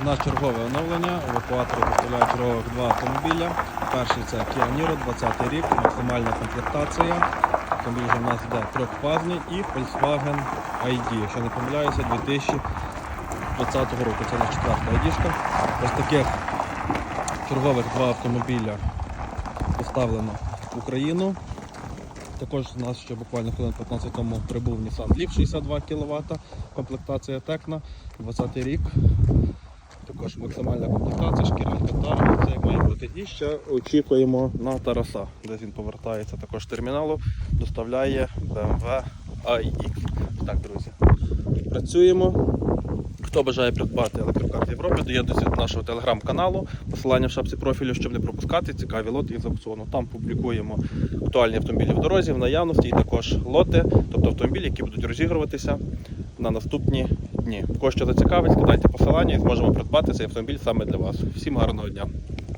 У нас чергове оновлення. Евакуатори доставляють чергових два автомобіля. Перший це Kia Niro, 20 рік, максимальна комплектація. Автомобіль вже в нас йде трьохфазний і Volkswagen ID, якщо не помиляюся, 2020 року. Це на четверта ID. Ось таких чергових два автомобіля поставлено в Україну. Також у нас ще буквально хвилин 15 тому прибув Nissan Leaf 62 кВт, комплектація Tecna, 20 рік. Також максимальна комплектація, шкірянка та це має бути. І ще очікуємо на Тараса, де він повертається також терміналу, доставляє BMW iX. Так, друзі. Працюємо. Хто бажає придбати електрокар в Європі, доєднуйся до нашого телеграм-каналу, посилання в шапці профілю, щоб не пропускати цікаві лоти із аукціону. Там публікуємо актуальні автомобілі в дорозі, в наявності і також лоти, тобто автомобілі, які будуть розігруватися на наступні дні. Кого що зацікавить, скидайте посилання і зможемо придбати цей автомобіль саме для вас. Всім гарного дня!